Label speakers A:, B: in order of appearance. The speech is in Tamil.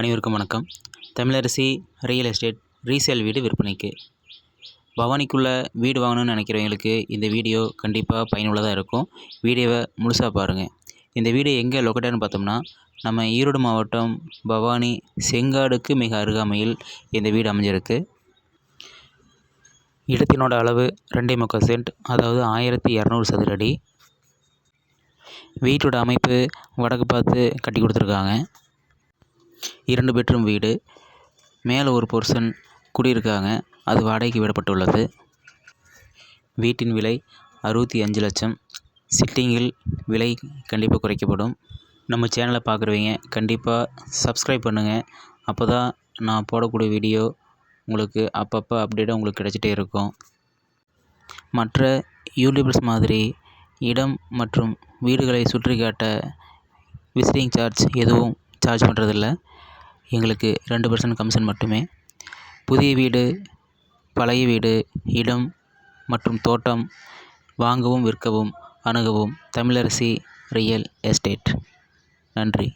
A: அனைவருக்கும் வணக்கம். தமிழரசி ரியல் எஸ்டேட் ரீசேல் வீடு விற்பனைக்கு. பவானிக்குள்ளே வீடு வாங்கணும்னு நினைக்கிறவங்களுக்கு இந்த வீடியோ கண்டிப்பாக பயனுள்ளதாக இருக்கும். வீடியோவை முழுசாக பாருங்கள் இந்த வீடு எங்கே லொக்கேட்டட்னு பார்த்தோம்னா நம்ம ஈரோடு மாவட்டம் பவானி செங்காடுக்கு மிக அருகாமையில் இந்த வீடு அமைஞ்சிருக்கு. இடத்தினோட அளவு ரெண்டே முக்கால் சென்ட் அதாவது ஆயிரத்தி இரநூறு சதுர அடி. வீட்டோட அமைப்பு வடக்கு பார்த்து கட்டி கொடுத்துருக்காங்க. இரண்டு பெட்ரூம் வீடு மேலே ஒரு போர்ஷன் குடியிருக்காங்க அது வாடகைக்கு விடப்பட்டுள்ளது. வீட்டின் விலை அறுபத்தி அஞ்சு லட்சம். சிட்டிங்கில் விலை கண்டிப்பாக குறைக்கப்படும். நம்ம சேனலை பார்க்குறவங்க கண்டிப்பாக சப்ஸ்கிரைப் பண்ணுங்கள் அப்போ தான் நான் போடக்கூடிய வீடியோ உங்களுக்கு அப்பப்போ அப்டேட்டாக உங்களுக்கு கிடச்சிட்டே இருக்கும். மற்ற யூடியூபர்ஸ் மாதிரி இடம் மற்றும் வீடுகளை சுற்றி காட்ட விசிட்டிங் சார்ஜ் எதுவும் சார்ஜ் பண்ணுறதில்ல எங்களுக்கு ரெண்டு பர்சன்ட் கமிஷன் மட்டுமே. புதிய வீடு பழைய வீடு இடம் மற்றும் தோட்டம் வாங்கவும் விற்கவும் அணுகவும் தமிழரசி ரியல் எஸ்டேட். நன்றி.